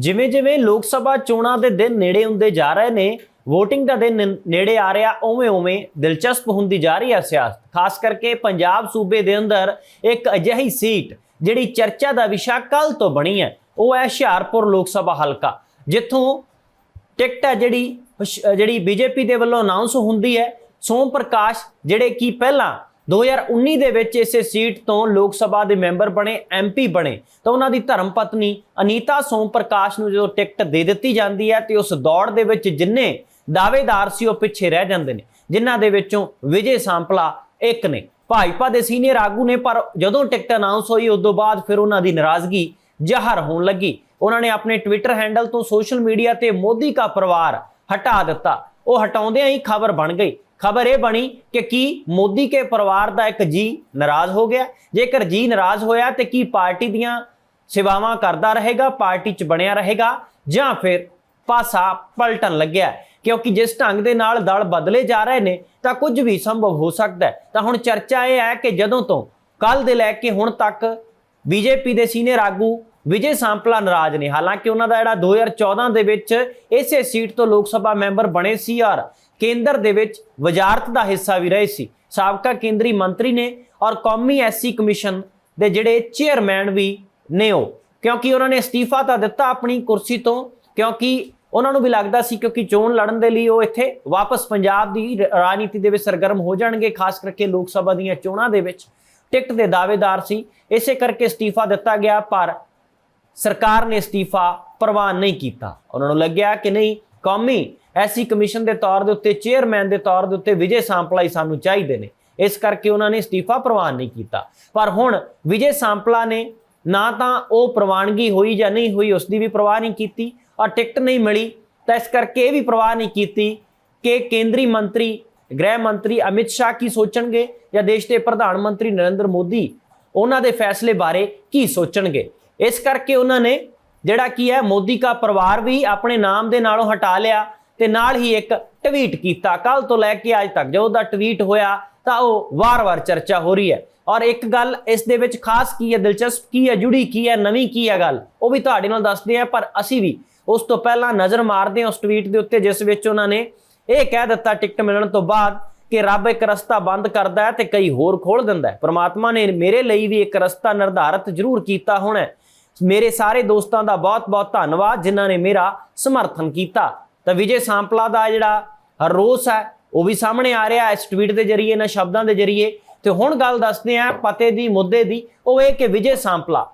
ਜਿਵੇਂ ਜਿਵੇਂ ਲੋਕ ਸਭਾ ਚੋਣਾਂ ਦੇ ਦਿਨ ਨੇੜੇ ਹੁੰਦੇ ਜਾ ਰਹੇ ਨੇ, VOTING ਦਾ ਦਿਨ ਨੇੜੇ ਆ ਰਿਹਾ, ਉਵੇਂ ਉਵੇਂ ਦਿਲਚਸਪ ਹੁੰਦੀ ਜਾ ਰਹੀ ਹੈ ਸਿਆਸਤ। ਖਾਸ ਕਰਕੇ ਪੰਜਾਬ ਸੂਬੇ ਦੇ ਅੰਦਰ ਇੱਕ ਅਜਿਹੀ ਸੀਟ ਜਿਹੜੀ ਚਰਚਾ ਦਾ ਵਿਸ਼ਾ ਕੱਲ ਤੋਂ ਬਣੀ ਹੈ, ਉਹ ਹੈ ਹੁਸ਼ਿਆਰਪੁਰ ਲੋਕ ਸਭਾ ਹਲਕਾ, ਜਿੱਥੋਂ ਟਿਕਟ ਹੈ ਜਿਹੜੀ ਹੁਸ਼- ਜਿਹੜੀ ਬੀਜੇਪੀ ਦੇ ਵੱਲੋਂ ਅਨਾਉਂਸ ਹੁੰਦੀ ਹੈ, ਸੋਮ ਪ੍ਰਕਾਸ਼, ਜਿਹੜੇ ਕਿ ਪਹਿਲਾਂ 2019 ਦੇ ਵਿੱਚ ਇਸੇ ਸੀਟ ਤੋਂ ਲੋਕ ਸਭਾ ਦੇ ਮੈਂਬਰ ਬਣੇ ਐਮਪੀ ਬਣੇ। ਤਾਂ ਉਹਨਾਂ ਦੀ ਧਰਮ ਪਤਨੀ ਅਨੀਤਾ ਸੋਮ ਪ੍ਰਕਾਸ਼ ਨੂੰ ਜਦੋਂ ਟਿਕਟ ਦੇ ਦਿੱਤੀ ਜਾਂਦੀ ਹੈ, ਤੇ ਉਸ ਦੌੜ ਦੇ ਵਿੱਚ ਜਿੰਨੇ ਦਾਅਵੇਦਾਰ ਸੀ, ਉਹ ਪਿੱਛੇ ਰਹਿ ਜਾਂਦੇ ਨੇ, ਜਿਨ੍ਹਾਂ ਦੇ ਵਿੱਚੋਂ ਵਿਜੇ ਸਾਂਪਲਾ ਇੱਕ ਨੇ। ਭਾਜਪਾ ਦੇ ਸੀਨੀਅਰ ਆਗੂ ਨੇ, ਪਰ ਜਦੋਂ ਟਿਕਟ ਅਨਾਉਂਸ ਹੋਈ, ਉਸ ਤੋਂ ਬਾਅਦ ਫਿਰ ਉਹਨਾਂ ਦੀ ਨਾਰਾਜ਼ਗੀ ਜ਼ਾਹਰ ਹੋਣ ਲੱਗੀ। ਉਹਨਾਂ ਨੇ ਆਪਣੇ ਟਵਿੱਟਰ ਹੈਂਡਲ ਤੋਂ ਸੋਸ਼ਲ ਮੀਡੀਆ ਤੇ ਮੋਦੀ ਕਾ ਪਰਿਵਾਰ ਹਟਾ ਦਿੱਤਾ। ਉਹ ਹਟਾਉਂਦਿਆਂ ਹੀ ਖਬਰ ਬਣ ਗਈ। ਖਬਰ ਇਹ ਬਣੀ ਕਿ ਕੀ ਮੋਦੀ ਕੇ ਪਰਿਵਾਰ ਦਾ ਇੱਕ ਜੀ ਨਾਰਾਜ਼ ਹੋ ਗਿਆ। ਜੇਕਰ ਜੀ ਨਾਰਾਜ਼ ਹੋਇਆ ਤੇ ਕੀ ਪਾਰਟੀ ਦੀਆਂ ਸੇਵਾਵਾਂ ਕਰਦਾ ਰਹੇਗਾ, ਪਾਰਟੀ 'ਚ ਬਣਿਆ ਰਹੇਗਾ ਜਾਂ ਫਿਰ ਪਾਸਾ ਪਲਟਣ ਲੱਗਿਆ ਕਿਉਂਕਿ ਜਿਸ ਢੰਗ ਦੇ ਨਾਲ ਦਲ ਬਦਲੇ ਜਾ ਰਹੇ ਨੇ, ਤਾਂ ਕੁਝ ਵੀ ਸੰਭਵ ਹੋ ਸਕਦਾ ਹੈ। ਤਾਂ ਹੁਣ ਚਰਚਾ ਇਹ ਹੈ ਕਿ ਜਦੋਂ ਤੋਂ ਕੱਲ ਦੇ ਲੈ ਕੇ ਹੁਣ ਤੱਕ ਬੀਜੇਪੀ ਦੇ ਸੀਨੀਅਰ ਆਗੂ ਵਿਜੇ ਸਾਂਪਲਾ ਨਾਰਾਜ਼ ਨੇ, ਹਾਲਾਂਕਿ ਉਹਨਾਂ ਦਾ ਜਿਹੜਾ 2014 ਦੇ ਵਿੱਚ ਇਸੇ ਸੀਟ ਤੋਂ ਲੋਕ ਸਭਾ ਮੈਂਬਰ ਬਣੇ ਸੀ ਔਰ ਕੇਂਦਰ ਦੇ ਵਿੱਚ ਵਜ਼ਾਰਤ ਦਾ ਹਿੱਸਾ ਵੀ ਰਹੇ ਸੀ। ਸਾਬਕਾ ਕੇਂਦਰੀ ਮੰਤਰੀ ਨੇ ਔਰ ਕੌਮੀ ਐਸਸੀ ਕਮਿਸ਼ਨ ਦੇ ਜਿਹੜੇ ਚੇਅਰਮੈਨ ਵੀ ਨੇ ਉਹ। ਕਿਉਂਕਿ ਉਹਨਾਂ ਨੇ ਅਸਤੀਫਾ ਤਾਂ ਦਿੱਤਾ ਆਪਣੀ ਕੁਰਸੀ ਤੋਂ, ਕਿਉਂਕਿ ਉਹਨਾਂ ਨੂੰ ਵੀ ਲੱਗਦਾ ਸੀ ਕਿਉਂਕਿ ਚੋਣ ਲੜਨ ਦੇ ਲਈ ਉਹ ਇੱਥੇ ਵਾਪਸ ਪੰਜਾਬ ਦੀ ਰਾਜਨੀਤੀ ਦੇ ਵਿੱਚ ਸਰਗਰਮ ਹੋ ਜਾਣਗੇ, ਖਾਸ ਕਰਕੇ ਲੋਕ ਸਭਾ ਦੀਆਂ ਚੋਣਾਂ ਦੇ ਵਿੱਚ। ਟਿਕਟ ਦੇ ਦਾਅਵੇਦਾਰ ਸੀ। ਇਸੇ ਕਰਕੇ ਅਸਤੀਫਾ ਦਿੱਤਾ ਗਿਆ, ਪਰ ਸਰਕਾਰ ਨੇ ਅਸਤੀਫਾ ਪ੍ਰਵਾਨ ਨਹੀਂ ਕੀਤਾ। ਉਹਨਾਂ ਨੂੰ ਲੱਗਿਆ ਕਿ ਨਹੀਂ, ਕੌਮੀ ਐਸੀ ਕਮਿਸ਼ਨ ਦੇ ਤੌਰ ਦੇ ਉੱਤੇ, ਚੇਅਰਮੈਨ ਦੇ ਤੌਰ ਦੇ ਉੱਤੇ ਵਿਜੇ ਸਾਂਪਲਾ ਹੀ ਸਾਨੂੰ ਚਾਹੀਦੇ ਨੇ। ਇਸ ਕਰਕੇ ਉਹਨਾਂ ਨੇ ਅਸਤੀਫਾ ਪ੍ਰਵਾਨ ਨਹੀਂ ਕੀਤਾ। ਪਰ ਹੁਣ ਵਿਜੇ ਸਾਂਪਲਾ ਨੇ ਨਾ ਤਾਂ ਉਹ ਪ੍ਰਵਾਨਗੀ ਹੋਈ ਜਾਂ ਨਹੀਂ ਹੋਈ ਉਸ ਦੀ ਵੀ ਪ੍ਰਵਾਹ ਨਹੀਂ ਕੀਤੀ ਔਰ ਟਿਕਟ ਨਹੀਂ ਮਿਲੀ। ਤਾਂ ਇਸ ਕਰਕੇ ਇਹ ਵੀ ਪ੍ਰਵਾਹ ਨਹੀਂ ਕੀਤੀ ਕਿ ਕੇਂਦਰੀ ਮੰਤਰੀ, ਗ੍ਰਹਿ ਮੰਤਰੀ ਅਮਿਤ ਸ਼ਾਹ ਕੀ ਸੋਚਣਗੇ ਜਾਂ ਦੇਸ਼ ਦੇ ਪ੍ਰਧਾਨ ਮੰਤਰੀ ਨਰਿੰਦਰ ਮੋਦੀ, ਉਹਨਾਂ ਦੇ ਫੈਸਲੇ ਬਾਰੇ ਕੀ ਸੋਚਣਗੇ। ਇਸ ਕਰਕੇ ਉਹਨਾਂ ਨੇ ਜਿਹੜਾ ਕੀ ਹੈ, ਮੋਦੀ ਦਾ ਪਰਿਵਾਰ ਵੀ ਆਪਣੇ ਨਾਮ ਦੇ ਨਾਲੋਂ ਹਟਾ ਲਿਆ। ਤੇ ਨਾਲ ਹੀ ਇੱਕ ਟਵੀਟ ਕੀਤਾ। ਕੱਲ ਤੋਂ ਲੈ ਕੇ ਅੱਜ ਤੱਕ ਜਦੋਂ ਦਾ ਟਵੀਟ ਹੋਇਆ ਤਾਂ ਉਹ ਵਾਰ-ਵਾਰ ਚਰਚਾ ਹੋ ਰਹੀ ਹੈ। ਔਰ ਇੱਕ ਗੱਲ ਇਸ ਦੇ ਵਿੱਚ ਖਾਸ ਕੀ ਹੈ, ਦਿਲਚਸਪ ਕੀ ਹੈ, ਜੁੜੀ ਕੀ ਹੈ, ਨਵੀਂ ਕੀ ਹੈ ਗੱਲ, ਉਹ ਵੀ ਤੁਹਾਡੇ ਨਾਲ ਦੱਸਦੇ ਆ ਪਰ ਅਸੀਂ ਵੀ ਉਸ ਤੋਂ ਪਹਿਲਾਂ ਨਜ਼ਰ ਮਾਰਦੇ ਹਾਂ ਉਸ ਟਵੀਟ ਦੇ ਉੱਤੇ, ਜਿਸ ਵਿੱਚ ਉਹਨਾਂ ਨੇ ਇਹ ਕਹਿ ਦਿੱਤਾ ਟਿਕਟ ਮਿਲਣ ਤੋਂ ਬਾਅਦ ਕਿ ਰੱਬ ਇੱਕ ਰਸਤਾ ਬੰਦ ਕਰਦਾ ਹੈ ਤੇ ਕਈ ਹੋਰ ਖੋਲ ਦਿੰਦਾ ਹੈ। ਪ੍ਰਮਾਤਮਾ ਨੇ ਮੇਰੇ ਲਈ ਵੀ ਇੱਕ ਰਸਤਾ ਨਿਰਧਾਰਤ ਜ਼ਰੂਰ ਕੀਤਾ ਹੋਣਾ ਮੇਰੇ ਸਾਰੇ ਦੋਸਤਾਂ ਦਾ ਬਹੁਤ-ਬਹੁਤ ਧੰਨਵਾਦ, ਜਿਨ੍ਹਾਂ ਨੇ ਮੇਰਾ ਸਮਰਥਨ ਕੀਤਾ। ਤਾਂ ਵਿਜੇ ਸਾਂਪਲਾ ਦਾ ਜਿਹੜਾ ਰੋਸ ਹੈ, ਉਹ ਵੀ ਸਾਹਮਣੇ ਆ ਰਿਹਾ ਇਸ ਟਵੀਟ ਦੇ ਜ਼ਰੀਏ ਇਹਨਾਂ ਸ਼ਬਦਾਂ ਦੇ ਜ਼ਰੀਏ। ਤੇ ਹੁਣ ਗੱਲ ਦੱਸਦੇ ਆ ਪਤੇ ਦੀ, ਮੁੱਦੇ ਦੀ, ਉਹ ਇਹ ਕਿ ਵਿਜੇ ਸਾਂਪਲਾ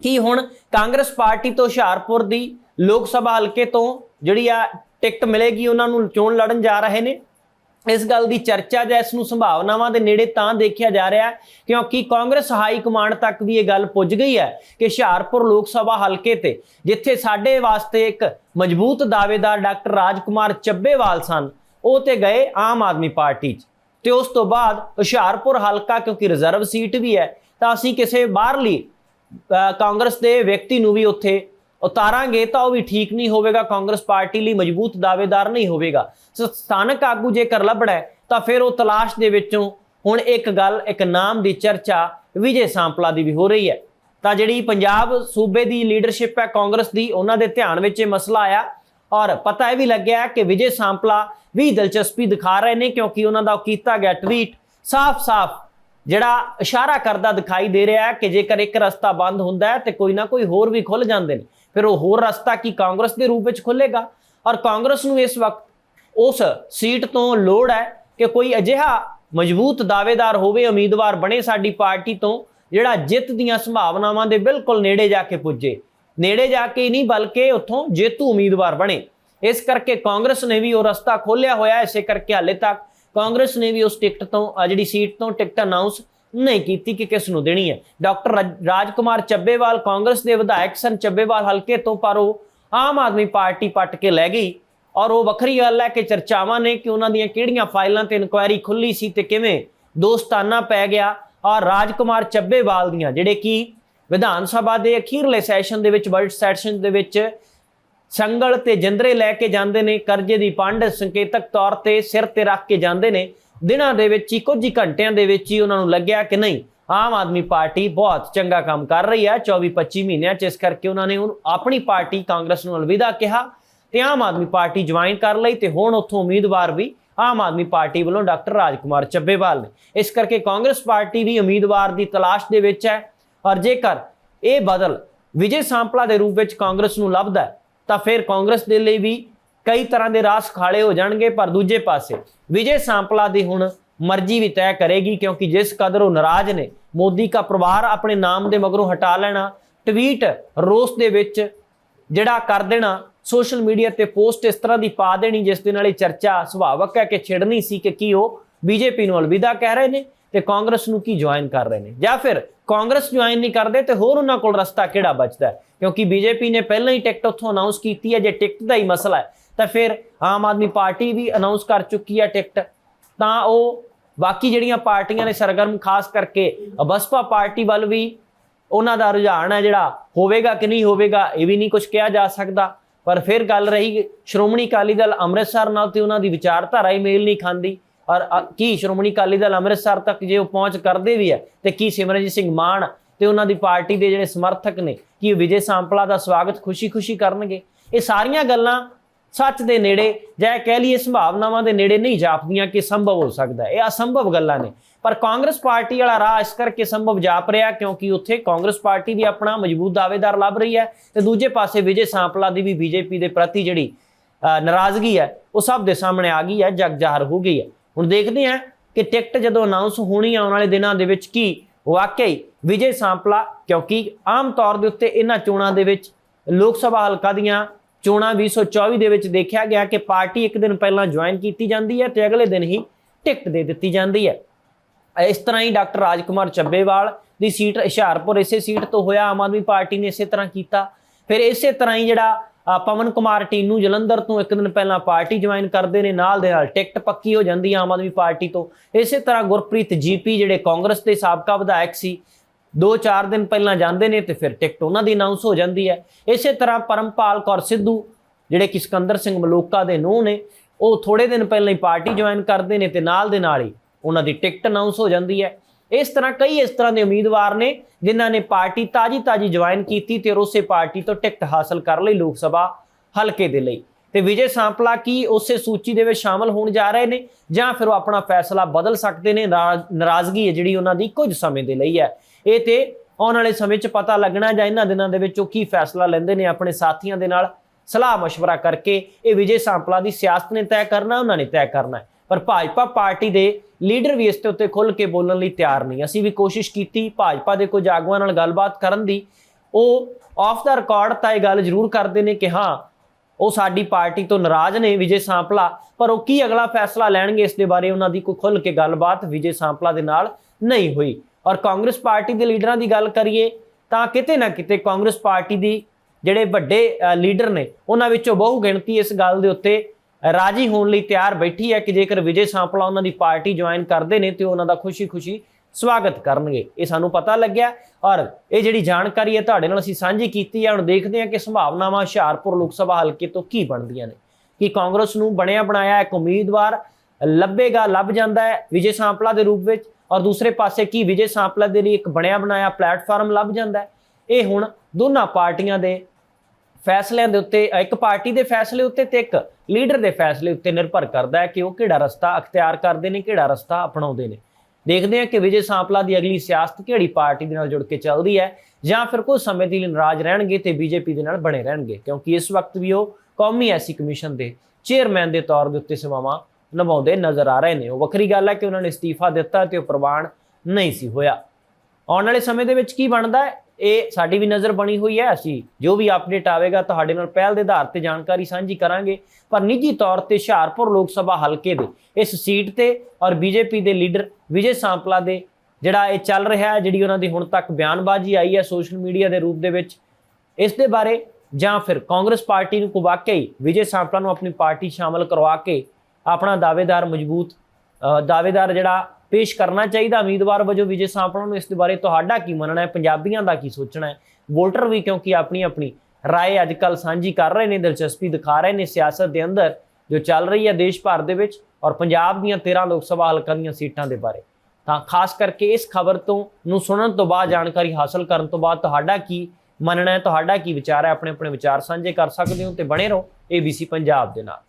ਕੀ ਹੁਣ ਕਾਂਗਰਸ ਪਾਰਟੀ ਤੋਂ ਹੁਸ਼ਿਆਰਪੁਰ ਦੀ ਲੋਕ ਸਭਾ ਹਲਕੇ ਤੋਂ ਜਿਹੜੀ ਆ ਟਿਕਟ ਮਿਲੇਗੀ, ਉਹਨਾਂ ਨੂੰ ਚੋਣ ਲੜਨ ਜਾ ਰਹੇ ਨੇ। ਇਸ ਗੱਲ ਦੀ ਚਰਚਾ ਜਾਂ ਇਸ ਨੂੰ ਸੰਭਾਵਨਾਵਾਂ ਦੇ ਨੇੜੇ ਤਾਂ ਦੇਖਿਆ ਜਾ ਰਿਹਾ ਹੈ, ਕਿਉਂਕਿ ਕਾਂਗਰਸ ਹਾਈ ਕਮਾਂਡ ਤੱਕ ਵੀ ਇਹ ਗੱਲ ਪੁੱਜ ਗਈ ਹੈ ਕਿ ਹੁਸ਼ਿਆਰਪੁਰ ਲੋਕ ਸਭਾ ਹਲਕੇ ਤੇ, ਜਿੱਥੇ ਸਾਡੇ ਵਾਸਤੇ ਇੱਕ ਮਜ਼ਬੂਤ ਦਾਅਵੇਦਾਰ ਡਾਕਟਰ ਰਾਜਕੁਮਾਰ ਚੱਬੇਵਾਲ ਸਨ, ਉਹ ਤੇ ਗਏ ਆਮ ਆਦਮੀ ਪਾਰਟੀ 'ਚ। ਤੇ ਉਸ ਤੋਂ ਬਾਅਦ ਹੁਸ਼ਿਆਰਪੁਰ ਹਲਕਾ ਕਿਉਂਕਿ ਰਿਜ਼ਰਵ ਸੀਟ ਵੀ ਹੈ, ਤਾਂ ਅਸੀਂ ਕਿਸੇ ਬਾਹਰਲੀ ਕਾਂਗਰਸ ਦੇ ਵਿਅਕਤੀ ਨੂੰ ਵੀ ਉੱਥੇ ਉਤਾਰਾਂਗੇ ਤਾਂ ਉਹ ਵੀ ਠੀਕ ਨਹੀਂ ਹੋਵੇਗਾ, ਕਾਂਗਰਸ ਪਾਰਟੀ ਲਈ ਮਜ਼ਬੂਤ ਦਾਅਵੇਦਾਰ ਨਹੀਂ ਹੋਵੇਗਾ। ਸੋ, ਸਥਾਨਕ ਆਗੂ ਜੇਕਰ ਲੱਭਣਾ ਤਾਂ ਫਿਰ ਉਹ ਤਲਾਸ਼ ਦੇ ਵਿੱਚੋਂ ਹੁਣ ਇੱਕ ਗੱਲ, ਇੱਕ ਨਾਮ ਦੀ ਚਰਚਾ ਵਿਜੇ ਸਾਂਪਲਾ ਦੀ ਵੀ ਹੋ ਰਹੀ ਹੈ। ਤਾਂ ਜਿਹੜੀ ਪੰਜਾਬ ਸੂਬੇ ਦੀ ਲੀਡਰਸ਼ਿਪ ਹੈ ਕਾਂਗਰਸ ਦੀ, ਉਹਨਾਂ ਦੇ ਧਿਆਨ ਵਿੱਚ ਇਹ ਮਸਲਾ ਆਇਆ। ਔਰ ਪਤਾ ਇਹ ਵੀ ਲੱਗਿਆ ਕਿ ਵਿਜੇ ਸਾਂਪਲਾ ਵੀ ਦਿਲਚਸਪੀ ਦਿਖਾ ਰਹੇ ਨੇ, ਕਿਉਂਕਿ ਉਹਨਾਂ ਦਾ ਉਹ ਕੀਤਾ ਗਿਆ ਟਵੀਟ। ਸਾਫ਼-ਸਾਫ਼ ਜਿਹੜਾ ਇਸ਼ਾਰਾ ਕਰਦਾ ਦਿਖਾਈ ਦੇ ਰਿਹਾ ਹੈ ਕਿ ਜੇਕਰ ਇੱਕ ਰਸਤਾ ਬੰਦ ਹੁੰਦਾ ਹੈ ਤੇ ਕੋਈ ਨਾ ਕੋਈ ਹੋਰ ਵੀ ਖੁੱਲ ਜਾਂਦੇ ਨੇ। ਫਿਰ ਉਹ ਹੋਰ ਰਸਤਾ ਕੀ ਕਾਂਗਰਸ ਦੇ ਰੂਪ ਵਿੱਚ ਖੁੱਲੇਗਾ ਔਰ ਕਾਂਗਰਸ ਨੂੰ ਇਸ ਵਕਤ ਉਸ ਸੀਟ ਤੋਂ ਲੋੜ ਹੈ ਕਿ ਕੋਈ ਅਜਿਹਾ ਮਜ਼ਬੂਤ ਦਾਅਵੇਦਾਰ ਹੋਵੇ, ਉਮੀਦਵਾਰ ਬਣੇ ਸਾਡੀ ਪਾਰਟੀ ਤੋਂ, ਜਿਹੜਾ ਜਿੱਤ ਦੀਆਂ ਸੰਭਾਵਨਾਵਾਂ ਦੇ ਬਿਲਕੁਲ ਨੇੜੇ ਜਾ ਕੇ ਪੁੱਜੇ। ਨੇੜੇ ਜਾ ਕੇ ਹੀ ਨਹੀਂ, ਬਲਕਿ ਉੱਥੋਂ ਜੇਤੂ ਉਮੀਦਵਾਰ ਬਣੇ। ਇਸ ਕਰਕੇ ਕਾਂਗਰਸ ਨੇ ਵੀ ਉਹ ਰਸਤਾ ਖੋਲ੍ਹਿਆ ਹੋਇਆ, ਇਸੇ ਕਰਕੇ ਹਾਲੇ ਤੱਕ ਕਾਂਗਰਸ ਨੇ ਵੀ ਉਸ ਟਿਕਟ ਤੋਂ ਅਹ ਜਿਹੜੀ ਸੀਟ ਤੋਂ ਟਿਕਟ ਅਨਾਉਂਸ ਨਹੀਂ ਕੀਤੀ ਕਿ ਕਿਸ ਨੂੰ ਦੇਣੀ ਹੈ? ਡਾਕਟਰ ਰਾਜ- ਰਾਜਕੁਮਾਰ ਚੱਬੇਵਾਲ ਕਾਂਗਰਸ ਦੇ ਵਿਧਾਇਕ ਸਨ। ਚੱਬੇਵਾਲ ਹਲਕੇ ਤੋਂ ਪਰ ਉਹ ਆਮ ਆਦਮੀ ਪਾਰਟੀ ਪੱਟ ਕੇ ਲੈ ਗਈ ਔਰ ਉਹ ਵੱਖਰੀ ਗੱਲ ਹੈ ਕਿ ਚਰਚਾਵਾਂ ਨੇ ਕਿ ਉਹਨਾਂ ਦੀਆਂ ਕਿਹੜੀਆਂ ਫਾਈਲਾਂ ਤੇ ਇਨਕੁਆਇਰੀ ਖੁੱਲੀ ਸੀ ਤੇ ਕਿਵੇਂ ਦੋਸਤਾਨਾ ਪੈ ਗਿਆ ਔਰ ਰਾਜਕੁਮਾਰ ਚੱਬੇਵਾਲ ਦੀਆਂ ਜਿਹੜੇ ਕਿ ਵਿਧਾਨ ਸਭਾ ਦੇ ਅਖੀਰਲੇ ਸੈਸ਼ਨ ਦੇ ਵਿੱਚ ਬਜਟ ਸੈਸ਼ਨ ਦੇ ਵਿੱਚ ਸੰਗਲ ਤੇ ਜਿੰਦਰੇ ਲੈ ਕੇ ਜਾਂਦੇ ਨੇ, ਕਰਜ਼ੇ ਦੀ ਪੰਡ ਸੰਕੇਤਕ ਤੌਰ ਤੇ ਸਿਰ ਤੇ ਰੱਖ ਕੇ ਜਾਂਦੇ ਨੇ। ਦਿਨਾਂ ਦੇ ਵਿੱਚ ਹੀ, ਕੁਝ ਹੀ ਘੰਟਿਆਂ ਦੇ ਵਿੱਚ ਹੀ ਉਹਨਾਂ ਨੂੰ ਲੱਗਿਆ ਕਿ ਨਹੀਂ, ਆਮ ਆਦਮੀ ਪਾਰਟੀ ਬਹੁਤ ਚੰਗਾ ਕੰਮ ਕਰ ਰਹੀ ਹੈ। 24-25 ਮਹੀਨਿਆਂ ਚ ਇਸ ਕਰਕੇ ਉਹਨਾਂ ਨੇ ਉਹਨੂੰ ਆਪਣੀ ਪਾਰਟੀ ਕਾਂਗਰਸ ਨੂੰ ਅਲਵਿਦਾ ਕਿਹਾ ਤੇ ਆਮ ਆਦਮੀ ਪਾਰਟੀ ਜੁਆਇਨ ਕਰ ਲਈ ਤੇ ਹੁਣ ਉੱਥੋਂ ਉਮੀਦਵਾਰ ਵੀ ਆਮ ਆਦਮੀ ਪਾਰਟੀ ਵੱਲੋਂ ਡਾਕਟਰ ਰਾਜਕੁਮਾਰ ਚੱਬੇਵਾਲ ਨੇ। ਇਸ ਕਰਕੇ ਕਾਂਗਰਸ ਪਾਰਟੀ ਵੀ ਉਮੀਦਵਾਰ ਦੀ ਤਲਾਸ਼ ਦੇ ਵਿੱਚ ਹੈ ਔਰ ਜੇਕਰ ਇਹ ਬਦਲ ਵਿਜੇ ਸਾਂਪਲਾ ਦੇ ਰੂਪ ਵਿੱਚ ਕਾਂਗਰਸ ਨੂੰ ਲੱਭਦਾ ਤਾਂ ਫਿਰ ਕਾਂਗਰਸ ਦੇ ਲਈ ਵੀ ਕਈ ਤਰ੍ਹਾਂ ਦੇ ਰਾਸ ਖਾਲੇ ਹੋ ਜਾਣਗੇ, ਪਰ ਦੂਜੇ ਪਾਸੇ ਵਿਜੇ ਸਾਂਪਲਾ ਦੀ ਹੁਣ ਮਰਜ਼ੀ ਵੀ ਤੈਅ ਕਰੇਗੀ, ਕਿਉਂਕਿ ਜਿਸ ਕਦਰ ਉਹ ਨਾਰਾਜ਼ ਨੇ, ਮੋਦੀ ਦਾ ਪਰਿਵਾਰ ਆਪਣੇ ਨਾਮ ਦੇ ਮਗਰੋਂ ਹਟਾ ਲੈਣਾ, ਟਵੀਟ ਰੋਸ ਦੇ ਵਿੱਚ ਜਿਹੜਾ ਕਰ ਦੇਣਾ, ਸੋਸ਼ਲ ਮੀਡੀਆ ਤੇ ਪੋਸਟ ਇਸ ਤਰ੍ਹਾਂ ਦੀ ਪਾ ਦੇਣੀ, ਜਿਸ ਦੇ ਨਾਲ ਇਹ ਚਰਚਾ ਸੁਭਾਵਕ ਹੈ ਕਿ ਛਿੜਨੀ ਸੀ ਕਿ ਕੀ ਉਹ ਬੀਜੇਪੀ ਨੂੰ ਅਲਵਿਦਾ ਕਹਿ ਰਹੇ ਨੇ ਤੇ ਕਾਂਗਰਸ ਨੂੰ ਕੀ ਜੁਆਇਨ ਕਰ ਰਹੇ ਨੇ। ਜਾਂ ਫਿਰ ਕਾਂਗਰਸ ਜੁਆਇਨ ਨਹੀਂ ਕਰਦੇ ਤੇ ਹੋਰ ਉਹਨਾਂ ਕੋਲ ਰਸਤਾ ਕਿਹੜਾ ਬਚਦਾ ਹੈ? ਕਿਉਂਕਿ ਬੀਜੇਪੀ ਨੇ ਪਹਿਲਾਂ ਹੀ ਟਿਕਟ ਉੱਥੋਂ ਅਨਾਉਂਸ ਕੀਤੀ ਹੈ, ਜੇ ਟਿਕਟ ਦਾ ਹੀ ਮਸਲਾ ਹੈ ਤਾਂ ਫਿਰ ਆਮ ਆਦਮੀ ਪਾਰਟੀ ਵੀ ਅਨਾਉਂਸ ਕਰ ਚੁੱਕੀ ਹੈ ਟਿਕਟ। ਤਾਂ ਉਹ ਬਾਕੀ ਜਿਹੜੀਆਂ ਪਾਰਟੀਆਂ ਨੇ ਸਰਗਰਮ ਖਾਸ ਕਰਕੇ ਬਸਪਾ ਪਾਰਟੀ ਵੱਲ ਵੀ ਉਹਨਾਂ ਦਾ ਰੁਝਾਨ ਹੈ ਜਿਹੜਾ ਹੋਵੇਗਾ ਕਿ ਨਹੀਂ ਹੋਵੇਗਾ, ਇਹ ਵੀ ਨਹੀਂ ਕੁਝ ਕਿਹਾ ਜਾ ਸਕਦਾ। ਪਰ ਫਿਰ ਗੱਲ ਰਹੀ ਸ਼੍ਰੋਮਣੀ ਅਕਾਲੀ ਦਲ ਅੰਮ੍ਰਿਤਸਰ ਨਾਲ ਤੇ ਉਹਨਾਂ ਦੀ ਵਿਚਾਰਧਾਰਾ ਹੀ ਮੇਲ ਨਹੀਂ ਖਾਂਦੀ। ਔਰ ਕੀ ਸ਼੍ਰੋਮਣੀ ਅਕਾਲੀ ਦਲ ਅੰਮ੍ਰਿਤਸਰ ਤੱਕ ਜੇ ਉਹ ਪਹੁੰਚ ਕਰਦੇ ਵੀ ਹੈ ਤੇ ਕੀ ਸਿਮਰਨਜੀਤ ਸਿੰਘ ਮਾਨ ਤੇ ਉਹਨਾਂ ਦੀ ਪਾਰਟੀ ਦੇ ਜਿਹੜੇ ਸਮਰਥਕ ਨੇ, ਕੀ ਵਿਜੇ ਸਾਂਪਲਾ ਦਾ ਸਵਾਗਤ ਖੁਸ਼ੀ-ਖੁਸ਼ੀ ਕਰਨਗੇ? ਇਹ ਸਾਰੀਆਂ ਗੱਲਾਂ ਸੱਚ ਦੇ ਨੇੜੇ ਜਾਂ ਕਹਿ ਲਈਏ ਸੰਭਾਵਨਾਵਾਂ ਦੇ ਨੇੜੇ ਨਹੀਂ ਜਾਪਦੀਆਂ ਕਿ ਸੰਭਵ ਹੋ ਸਕਦਾ। ਇਹ ਅਸੰਭਵ ਗੱਲਾਂ ਨੇ। ਪਰ ਕਾਂਗਰਸ ਪਾਰਟੀ ਵਾਲਾ ਰਾਹ ਇਸ ਕਰਕੇ ਸੰਭਵ ਜਾਪ ਰਿਹਾ ਕਿਉਂਕਿ ਉੱਥੇ ਕਾਂਗਰਸ ਪਾਰਟੀ ਵੀ ਆਪਣਾ ਮਜ਼ਬੂਤ ਦਾਅਵੇਦਾਰ ਲੱਭ ਰਹੀ ਹੈ ਤੇ ਦੂਜੇ ਪਾਸੇ ਵਿਜੇ ਸਾਂਪਲਾ ਦੀ ਵੀ ਬੀਜੇਪੀ ਦੇ ਪ੍ਰਤੀ ਜਿਹੜੀ ਨਾਰਾਜ਼ਗੀ ਹੈ, ਉਹ ਸਭ ਦੇ ਸਾਹਮਣੇ ਆ ਗਈ ਹੈ ਜਗ ਜ਼ਾਹਰ ਹੋ ਗਈ ਹੈ। ਹੁਣ ਦੇਖਦੇ ਹਾਂ ਕਿ ਟਿਕਟ ਜਦੋਂ ਅਨਾਉਂਸ ਹੋਣੀ ਆਉਣ ਵਾਲੇ ਦਿਨਾਂ ਦੇ ਵਿੱਚ ਕੀ, ਵਾਕਈ ਵਿਜੇ ਸਾਂਪਲਾ ਕਿਉਂਕਿ ਆਮ ਤੌਰ ਦੇ ਉੱਤੇ ਇਹਨਾਂ ਚੋਣਾਂ ਦੇ ਵਿੱਚ ਲੋਕ ਸਭਾ ਹਲਕਾ ਦੀਆਂ ਚੋਣਾਂ 2024 ਦੇ ਵਿੱਚ ਦੇਖਿਆ ਗਿਆ ਕਿ ਪਾਰਟੀ ਇੱਕ ਦਿਨ ਪਹਿਲਾਂ ਜੁਆਇਨ ਕੀਤੀ ਜਾਂਦੀ ਹੈ ਤੇ ਅਗਲੇ ਦਿਨ ਹੀ ਟਿਕਟ ਦੇ ਦਿੱਤੀ ਜਾਂਦੀ ਹੈ। ਇਸ ਤਰ੍ਹਾਂ ਹੀ ਡਾਕਟਰ ਰਾਜਕੁਮਾਰ ਚੱਬੇਵਾਲ ਦੀ ਸੀਟ ਹੁਸ਼ਿਆਰਪੁਰ ਇਸੇ ਸੀਟ ਤੋਂ ਹੋਇਆ, ਆਮ ਆਦਮੀ ਪਾਰਟੀ ਨੇ ਇਸੇ ਤਰ੍ਹਾਂ ਕੀਤਾ। ਫਿਰ ਇਸੇ ਤਰ੍ਹਾਂ ਹੀ ਜਿਹੜਾ ਪਵਨ ਕੁਮਾਰ ਟੀਨੂ ਜਲੰਧਰ ਤੋਂ ਇੱਕ ਦਿਨ ਪਹਿਲਾਂ ਪਾਰਟੀ ਜੁਆਇਨ ਕਰਦੇ ਨੇ, ਨਾਲ ਦੇ ਨਾਲ ਟਿਕਟ ਪੱਕੀ ਹੋ ਜਾਂਦੀ ਹੈ ਆਮ ਆਦਮੀ ਪਾਰਟੀ ਤੋਂ। ਇਸੇ ਤਰ੍ਹਾਂ ਗੁਰਪ੍ਰੀਤ ਜੀਪੀ ਜਿਹੜੇ ਕਾਂਗਰਸ ਦੇ ਸਾਬਕਾ ਵਿਧਾਇਕ ਸੀ 2-4 ਦਿਨ ਪਹਿਲਾਂ ਜਾਂਦੇ ਨੇ ਤੇ ਫਿਰ ਟਿਕਟ ਉਹਨਾਂ ਦੀ ਅਨਾਉਂਸ ਹੋ ਜਾਂਦੀ ਹੈ। ਇਸੇ ਤਰ੍ਹਾਂ ਪਰਮਪਾਲ ਕੌਰ ਸਿੱਧੂ, ਜਿਹੜੇ ਕਿ ਸਿਕੰਦਰ ਸਿੰਘ ਮਲੋਕਾ ਦੇ ਨੂੰਹ ਨੇ, ਉਹ ਥੋੜੇ ਦਿਨ ਪਹਿਲਾਂ ਹੀ ਪਾਰਟੀ ਜੁਆਇਨ ਕਰਦੇ ਨੇ ਤੇ ਨਾਲ ਦੇ ਨਾਲ ਹੀ ਉਹਨਾਂ ਦੀ ਟਿਕਟ ਅਨਾਉਂਸ ਹੋ ਜਾਂਦੀ ਹੈ। ਇਸ ਤਰ੍ਹਾਂ ਕਈ ਇਸ ਤਰ੍ਹਾਂ ਦੇ ਉਮੀਦਵਾਰ ਨੇ, ਜਿਨ੍ਹਾਂ ਨੇ ਪਾਰਟੀ ਤਾਜੀ ਤਾਜੀ ਜੁਆਇਨ ਕੀਤੀ ਤੇ ਉਸੇ ਪਾਰਟੀ ਤੋਂ ਟਿਕਟ ਹਾਸਲ ਕਰ ਲਈ ਲੋਕ ਸਭਾ ਹਲਕੇ ਦੇ ਲਈ। ਤੇ ਵਿਜੇ ਸਾਂਪਲਾ ਕੀ ਉਸੇ ਸੂਚੀ ਦੇ ਵਿੱਚ ਸ਼ਾਮਲ ਹੋਣ ਜਾ ਰਹੇ ਨੇ ਜਾਂ ਫਿਰ ਉਹ ਆਪਣਾ ਫੈਸਲਾ ਬਦਲ ਸਕਦੇ ਨੇ? ਨਾਰਾ- ਨਾਰਾਜ਼ਗੀ ਹੈ ਜਿਹੜੀ ਉਹਨਾਂ ਦੀ ਕੁਝ ਸਮੇਂ ਦੇ ਲਈ ਹੈ। ਇਹ ਤੇ ਆਉਣ ਵਾਲੇ ਸਮੇਂ 'ਚ ਪਤਾ ਲੱਗਣਾ ਜਾਂ ਇਹਨਾਂ ਦਿਨਾਂ ਦੇ ਵਿੱਚ ਉਹ ਕੀ ਫੈਸਲਾ ਲੈਂਦੇ ਨੇ ਆਪਣੇ ਸਾਥੀਆਂ ਦੇ ਨਾਲ ਸਲਾਹ مشਵਰਾ ਕਰਕੇ ਇਹ ਵਿਜੇ ਸਾਂਪਲਾ ਦੀ ਸਿਆਸਤ ਨੇ ਤੈਅ ਕਰਨਾ, ਉਹਨਾਂ ਨੇ ਤੈਅ ਕਰਨਾ ਪਰ ਭਾਜਪਾ ਪਾਰਟੀ ਦੇ ਲੀਡਰ ਵੀ ਇਸ ਤੇ ਉੱਤੇ ਖੁੱਲ ਕੇ ਬੋਲਣ ਲਈ ਤਿਆਰ ਨਹੀਂ। ਅਸੀਂ ਵੀ ਕੋਸ਼ਿਸ਼ ਕੀਤੀ ਭਾਜਪਾ ਦੇ ਕੁਝ ਆਗੂਆਂ ਨਾਲ ਗੱਲਬਾਤ ਕਰਨ ਦੀ। ਉਹ ਆਫ ਦਾ ਰਿਕਾਰਡ ਤਾਂ ਇਹ ਗੱਲ ਜ਼ਰੂਰ ਕਰਦੇ ਨੇ ਕਿ ਹਾਂ, ਉਹ ਸਾਡੀ ਪਾਰਟੀ ਤੋਂ ਨਾਰਾਜ਼ ਨੇ ਵਿਜੇ ਸਾਂਪਲਾ, ਪਰ ਉਹ ਕੀ ਅਗਲਾ ਫੈਸਲਾ ਲੈਣਗੇ ਇਸ ਦੇ ਬਾਰੇ ਉਹਨਾਂ ਦੀ ਕੋਈ ਖੁੱਲ ਕੇ ਗੱਲਬਾਤ ਵਿਜੇ ਸਾਂਪਲਾ ਦੇ ਨਾਲ ਨਹੀਂ ਹੋਈ। ਔਰ ਕਾਂਗਰਸ ਪਾਰਟੀ ਦੇ ਲੀਡਰਾਂ ਦੀ ਗੱਲ ਕਰੀਏ ਤਾਂ ਕਿਤੇ ਨਾ ਕਿਤੇ ਕਾਂਗਰਸ ਪਾਰਟੀ ਦੀ ਜਿਹੜੇ ਵੱਡੇ ਲੀਡਰ ਨੇ, ਉਹਨਾਂ ਵਿੱਚੋਂ ਬਹੁ ਗਿਣਤੀ ਇਸ ਗੱਲ ਦੇ ਉੱਤੇ ਰਾਜੀ ਹੋਣ ਲਈ ਤਿਆਰ ਬੈਠੀ ਹੈ ਕਿ ਜੇਕਰ ਵਿਜੇ ਸਾਂਪਲਾ ਉਹਨਾਂ ਦੀ ਪਾਰਟੀ ਜੁਆਇਨ ਕਰਦੇ ਨੇ ਤੇ ਉਹਨਾਂ ਦਾ ਖੁਸ਼ੀ-ਖੁਸ਼ੀ ਸਵਾਗਤ ਕਰਨਗੇ। ਇਹ ਸਾਨੂੰ ਪਤਾ ਲੱਗਿਆ ਔਰ ਇਹ ਜਿਹੜੀ ਜਾਣਕਾਰੀ ਹੈ ਤੁਹਾਡੇ ਨਾਲ ਅਸੀਂ ਸਾਂਝੀ ਕੀਤੀ ਹੈ, ਹੁਣ ਦੇਖਦੇ ਹਾਂ ਕਿ ਸੰਭਾਵਨਾਵਾਂ ਹੁਸ਼ਿਆਰਪੁਰ ਲੋਕ ਸਭਾ ਹਲਕੇ ਤੋਂ ਕੀ ਬਣਦੀਆਂ ਨੇ। ਕਿ ਕਾਂਗਰਸ ਨੂੰ ਬਣਿਆ ਬਣਾਇਆ ਇੱਕ ਉਮੀਦਵਾਰ ਲੱਭੇਗਾ, ਲੱਭ ਜਾਂਦਾ ਹੈ ਵਿਜੇ ਸਾਂਪਲਾ ਦੇ ਰੂਪ ਵਿੱਚ ਔਰ ਦੂਸਰੇ ਪਾਸੇ ਕੀ ਵਿਜੇ ਸਾਂਪਲਾ ਦੇ ਲਈ ਇੱਕ ਬਣਿਆ ਬਣਾਇਆ ਪਲੇਟਫਾਰਮ ਲੱਭ ਜਾਂਦਾ ਹੈ? ਇਹ ਹੁਣ ਦੋਨਾਂ ਪਾਰਟੀਆਂ ਦੇ ਫੈਸਲਿਆਂ ਦੇ ਉੱਤੇ ਇੱਕ ਪਾਰਟੀ ਦੇ ਫੈਸਲੇ ਉੱਤੇ ਤੇ ਇੱਕ ਲੀਡਰ ਦੇ ਫੈਸਲੇ ਉੱਤੇ ਨਿਰਭਰ ਕਰਦਾ ਹੈ ਕਿ ਉਹ ਕਿਹੜਾ ਰਸਤਾ ਅਖਤਿਆਰ ਕਰਦੇ ਨੇ, ਕਿਹੜਾ ਰਸਤਾ ਅਪਣਾਉਂਦੇ ਨੇ। ਦੇਖਦੇ ਹਾਂ ਕਿ ਵਿਜੇ ਸਾਂਪਲਾ ਦੀ ਅਗਲੀ ਸਿਆਸਤ ਕਿਹੜੀ ਪਾਰਟੀ ਦੇ ਨਾਲ ਜੁੜ ਕੇ ਚੱਲਦੀ ਹੈ ਜਾਂ ਫਿਰ ਕੁਝ ਸਮੇਂ ਦੇ ਨਾਰਾਜ਼ ਰਹਿਣਗੇ ਤੇ ਬੀਜੇਪੀ ਦੇ ਨਾਲ ਬਣੇ ਰਹਿਣਗੇ, ਕਿਉਂਕਿ ਇਸ ਵਕਤ ਵੀ ਉਹ ਕੌਮੀ ਐਸੀ ਕਮਿਸ਼ਨ ਦੇ ਚੇਅਰਮੈਨ ਦੇ ਤੌਰ ਦੇ ਉੱਤੇ ਸੇਵਾਵਾਂ ਨਿਭਾਉਂਦੇ ਨਜ਼ਰ ਆ ਰਹੇ ਨੇ। ਉਹ ਵੱਖਰੀ ਗੱਲ ਹੈ ਕਿ ਉਹਨਾਂ ਨੇ ਅਸਤੀਫਾ ਦਿੱਤਾ ਤੇ ਉਹ ਪ੍ਰਵਾਨ ਨਹੀਂ ਸੀ ਹੋਇਆ। ਆਉਣ ਵਾਲੇ ਸਮੇਂ ਦੇ ਵਿੱਚ ਕੀ ਬਣਦਾ ਹੈ? ਇਹ ਸਾਡੀ ਵੀ ਨਜ਼ਰ ਬਣੀ ਹੋਈ ਹੈ। ਅਸੀਂ ਜੋ ਵੀ ਅਪਡੇਟ ਆਵੇਗਾ, ਤੁਹਾਡੇ ਨਾਲ ਪਹਿਲ ਦੇ ਆਧਾਰ ਤੇ ਜਾਣਕਾਰੀ ਸਾਂਝੀ ਕਰਾਂਗੇ। ਪਰ ਨਿੱਜੀ ਤੌਰ ਤੇ ਹੁਸ਼ਿਆਰਪੁਰ ਲੋਕ ਸਭਾ ਹਲਕੇ ਦੇ ਇਸ ਸੀਟ ਤੇ ਔਰ ਬੀਜੇਪੀ ਦੇ ਲੀਡਰ ਵਿਜੇ ਸਾਂਪਲਾ ਦੇ ਜਿਹੜਾ ਇਹ ਚੱਲ ਰਿਹਾ ਹੈ, ਜਿਹੜੀ ਉਹਨਾਂ ਦੀ ਹੁਣ ਤੱਕ ਬਿਆਨਬਾਜ਼ੀ ਆਈ ਹੈ ਸੋਸ਼ਲ ਮੀਡੀਆ ਦੇ ਰੂਪ ਦੇ ਵਿੱਚ, ਇਸ ਦੇ ਬਾਰੇ ਜਾਂ ਫਿਰ ਕਾਂਗਰਸ ਪਾਰਟੀ ਨੂੰ ਕੋ ਵਾਕਈ ਵਿਜੇ ਸਾਂਪਲਾ ਨੂੰ ਆਪਣੀ ਪਾਰਟੀ ਸ਼ਾਮਲ ਕਰਵਾ ਕੇ ਆਪਣਾ ਦਾਅਵੇਦਾਰ ਮਜ਼ਬੂਤ ਦਾਅਵੇਦਾਰ ਜਿਹੜਾ ਪੇਸ਼ ਕਰਨਾ ਚਾਹੀਦਾ ਉਮੀਦਵਾਰ ਵਜੋਂ ਵਿਜੇ ਸਾਂਪਲਾ ਨੂੰ ਇਸ ਦੇ ਬਾਰੇ ਤੁਹਾਡਾ ਕੀ ਮੰਨਣਾ ਹੈ? ਪੰਜਾਬੀਆਂ ਦਾ ਕੀ ਸੋਚਣਾ ਹੈ? ਵੋਟਰ ਵੀ ਕਿਉਂਕਿ ਆਪਣੀ ਆਪਣੀ ਰਾਏ ਅੱਜ ਕੱਲ ਸਾਂਝੀ ਕਰ ਰਹੇ ਨੇ, ਦਿਲਚਸਪੀ ਦਿਖਾ ਰਹੇ ਨੇ ਸਿਆਸਤ ਦੇ ਅੰਦਰ ਜੋ ਚੱਲ ਰਹੀ ਹੈ ਦੇਸ਼ ਭਰ ਦੇ ਵਿੱਚ ਔਰ ਪੰਜਾਬ ਦੀਆਂ 13 ਲੋਕ ਸਭਾ ਹਲਕਾਂ ਦੀਆਂ ਸੀਟਾਂ ਦੇ ਬਾਰੇ। ਤਾਂ ਖਾਸ ਕਰਕੇ ਇਸ ਖਬਰ ਤੋਂ ਨੂੰ ਸੁਣਨ ਤੋਂ ਬਾਅਦ, ਜਾਣਕਾਰੀ ਹਾਸਲ ਕਰਨ ਤੋਂ ਬਾਅਦ ਤੁਹਾਡਾ ਕੀ ਮੰਨਣਾ ਹੈ? ਤੁਹਾਡਾ ਕੀ ਵਿਚਾਰ ਹੈ? ਆਪਣੇ ਆਪਣੇ ਵਿਚਾਰ ਸਾਂਝੇ ਕਰ ਸਕਦੇ ਹੋ ਤੇ ਬਣੇ ਰਹੋ ABC ਪੰਜਾਬ ਦੇ ਨਾਲ।